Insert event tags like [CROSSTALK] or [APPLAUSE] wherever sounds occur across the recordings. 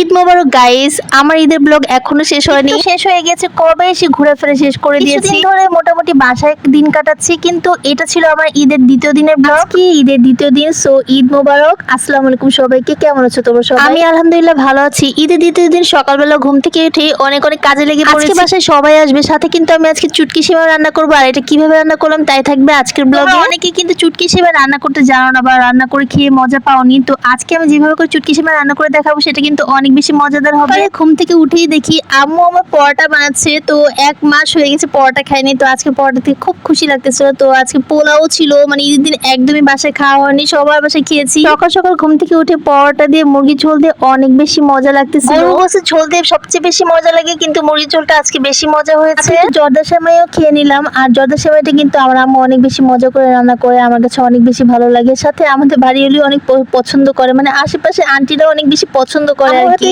ঈদ মোবারক guys আমার ঈদের blog এখনও শেষ হয়নি। শেষ হয়ে গেছে কবে এসে ঘুরে ফিরে শেষ করে দিয়েছি। ধরে মোটামুটি বাসায় দিন কাটাচ্ছি কিন্তু এটা ছিল আমার ঈদের দ্বিতীয় দিনের ব্লগ। কি ঈদের দ্বিতীয় দিন সো ঈদ মোবারক। আসসালামু আলাইকুম সবাইকে কেমন আছো তোমরা সবাই? আমি আলহামদুলিল্লাহ ভালো আছি। ঈদের দ্বিতীয় দিন সকালবেলা ঘুম থেকে উঠে অনেক অনেক কাজে লেগে পড়েছি। আজকে বাসায় সবাই আসবে সাথে কিন্তু আমি আজকে চুটকি সেবা রান্না করব। আর এটা কীভাবে রান্না করলাম তাই থাকবে আজকের ব্লগে। অনেকে কিন্তু চুটকি সেবা রান্না করতে জানো না বা রান্না করে খেয়ে মজা পাওনি। তো আজকে আমি যেভাবে করে চুটকি সেবা রান্না করে দেখাবো সেটা কিন্তু অনেক বেশি মজাদার হবে। ঘুম থেকে উঠেই দেখি আম্মু আমার পরোটা বানাচ্ছে তো এক মাস হয়ে গেছে পরোটা খাইনি তো আজকে পরোটা থেকে খুব খুশি লাগতেছিল। তো আজকে পোলাও ছিল মানে ঈদের দিন একদমই বাসায় খাওয়া হয়নি সবার বাসায় খেয়েছি। সকাল সকাল ঘুম থেকে উঠে পরোটা দিয়ে মুরগি ঝোল দিয়ে অনেক বেশি মজা লাগতেছে গরু গোসের ঝোল দিয়ে সবচেয়ে বেশি মজা লাগে কিন্তু মুরগি ঝোলটা আজকে বেশি মজা হয়েছে। জর্দা সেমাইও খেয়ে নিলাম আর জর্দা সেমাইটা কিন্তু আমার আম্মু অনেক বেশি মজা করে রান্না করে আমার কাছে অনেক বেশি ভালো লাগে। সাথে আমাদের বাড়ি অনেক পছন্দ করে মানে আশেপাশে আন্টিরা অনেক বেশি পছন্দ করে আর কি।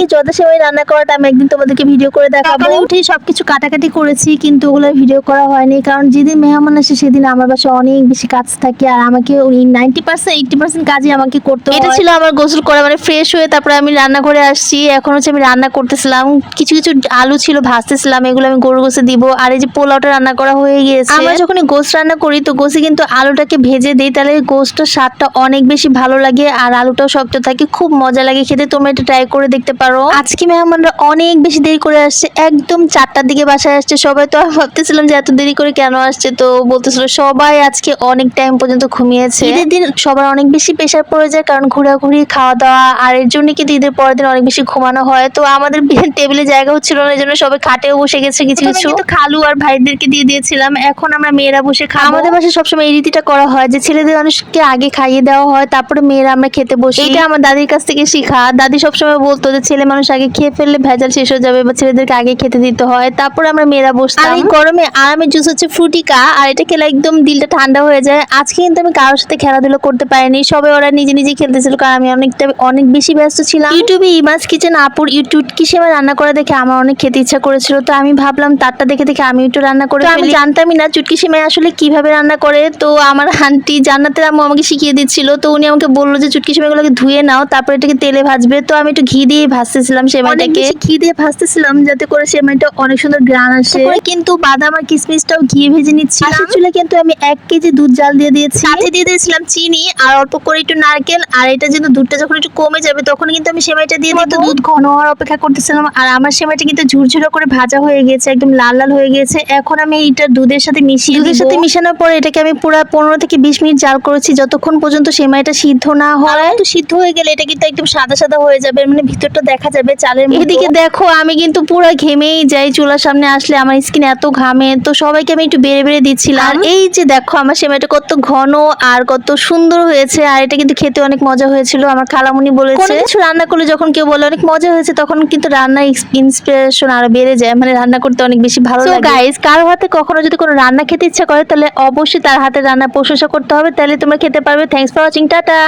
রান্না করাটা আমি একদিন তোমাদেরকে ভিডিও করে দেখাবো। উঠে সবকিছু কাটাকাটি করেছি কিন্তু ওগুলো ভিডিও করা হয়নি। কারণ যেদিন মেহমান আসে সেদিন আমার বাসায় অনেক বেশি কাজ থাকে আর আমাকে ওই নাইনটি পার্সেন্ট এইটটি পার্সেন্ট কাজই আমাকে করতে এটা ছিল আমার গোসল করা মানে ফ্রেশ হয়ে তারপরে আমি রান্না করে আসছি। এখন হচ্ছে আমি রান্না করতেছিলাম কিছু কিছু আলু ছিল ভাজতেছিলাম এগুলো আমি গরু গোসে দিব। আর এই যে পোলাওটা রান্না করা হয়ে গিয়েছে আমরা যখন গোস রান্না করি তো গোসে কিন্তু আলুটাকে ভেজে দিই তাহলে গোসটার স্বাদটা অনেক বেশি ভালো লাগে আর আলুটাও শক্ত থাকে খুব মজা লাগে খেতে। তোমরা এটা ট্রাই করে দেখতে পারো। আজকে মেহমানরা অনেক বেশি দেরি করে আসছে। একদম চারটার দিকে বাসায় আসছে। সবাই তো ভাবতেছিলাম যে এত দেরি করে কেন আসছে তো বলতেছিল সবাই আজকে অনেক টাইম পর্যন্ত ঘুমিয়েছে। ঈদের দিন সবার অনেক বেশি প্রেশার পড়ে যায় কারণ ঘোরাঘুরি খাওয়া দাওয়া আর এর জন্য কিন্তু ঈদের পরের দিন অনেক বেশি ঘুমানো হয়। তো আমাদের [LAUGHS] টেবিলে জায়গা হচ্ছিল না এই জন্য সবাই খাটেও বসে গেছে কিছু কিছু। খালু আর ভাইদেরকে দিয়ে দিয়েছিলাম। এখন আমরা মেয়েরা বসে খাব। আমাদের বাসায় সবসময় এই রীতিটা করা হয় যে ছেলেদের মানুষকে আগে খাইয়ে দেওয়া হয় তারপরে মেয়েরা আমরা খেতে বসি। এটা আমার দাদির কাছ থেকে শিখা। দাদি সবসময় বলতো যে ছেলে মানুষ আগে খেয়ে ফেললে ভেজাল শেষ হয়ে যাবে বা ছেলেদেরকে আগে খেতে দিতে হয়। তারপরে আমরা মেয়েরা বসতাম। আর এই গরমে আরামের জুস হচ্ছে ফ্রুটিকা আর এটা খেলে একদম দিলটা ঠান্ডা হয়ে যায়। আজকে কিন্তু আমি কারোর সাথে খেলাধুলো করতে পারিনি। সবাই ওরা নিজে নিজে খেলতেছিল কারণ আমি অনেকটা অনেক বেশি ব্যস্ত ছিলাম। ইউটিউবে ইমাজ কিচেন আপুর ইউটিউব কি সেবা রান্না করে দেখে আমার অনেক খেতে ইচ্ছা করেছিল। তো আমি ভাবলাম তারটা দেখে দেখে আমি একটু রান্না করে আমি জানতামই না চুটকি সেমাই আসলে কীভাবে রান্না করে। তো আমার আন্টি জান্নাতের আম্মু আমাকে শিখিয়ে দিচ্ছিল। তো উনি আমাকে বলল যে চুটকি সেমাইগুলোকে ধুয়ে নাও তারপরে এটাকে তেলে ভাজবে। তো আমি একটু ঘি দিয়ে ভাজতেছিলাম সেমাইটাকে ঘি দিয়ে ভাজতেছিলাম যাতে করে সেমাইটা অনেক সুন্দর গ্রান আসে। কিন্তু বাদাম আর কিশমিশটাও ঘি ভেজে নিচ্ছি পাশের চুলে কিন্তু আমি এক কেজি দুধ জাল দিয়ে দিয়েছি। সাথে দিয়ে দিয়েছিলাম চিনি আর অল্প করে একটু নারকেল আর এটা যেন দুধটা যখন একটু কমে যাবে তখন কিন্তু আমি সেমাইটা দিয়ে দিই দুধ ঘন হওয়ার অপেক্ষা করতেছিলাম আর আমার সেমাইটা কিন্তু ঝুরঝুরো করে ভাজা হয়ে গেছে একদম লাল লাল হয়ে গেছে। এখন আমি এটা দুধের সাথে মিশিয়ে দুধের সাথে মিশানোর পরে এটাকে আমি পুরো পনেরো থেকে বিশ মিনিট জাল করেছি। যতক্ষণ পর্যন্ত সেমাইটা সিদ্ধ না হয় সিদ্ধ হয়ে গেলে এটা কিন্তু একদম সাদা সাদা হয়ে যাবে। মানে ভিতরটা দেখা যাবে চালের এদিকে দেখো আমি কিন্তু পুরো ঘেমেই যাই চুলার সামনে আসলে আমার স্কিন এত ঘামে তো সবাইকে আমি একটু বেড়ে বেড়ে দিচ্ছিলাম। আর? এই যে দেখো আমার সেমাইটা কত ঘন আর কত সুন্দর হয়েছে আর এটা কিন্তু খেতে অনেক মজা হয়েছিল আমার খালামুনি বলেছে। কিছু রান্না করলে যখন কেউ বলে অনেক মজা হয়েছে তখন কিন্তু রান্নার ইন্সপিরেশন আরও বেড়ে যায় মানে রান্না করতে অনেক বেশি ভালো লাগে। গাইস কারও হাতে কখনো যদি কোনো রান্না খেতে ইচ্ছা করে তাহলে অবশ্যই তার হাতে রান্নার প্রশংসা করতে হবে তাহলে তোমরা খেতে পারবে। Thanks for watching tata!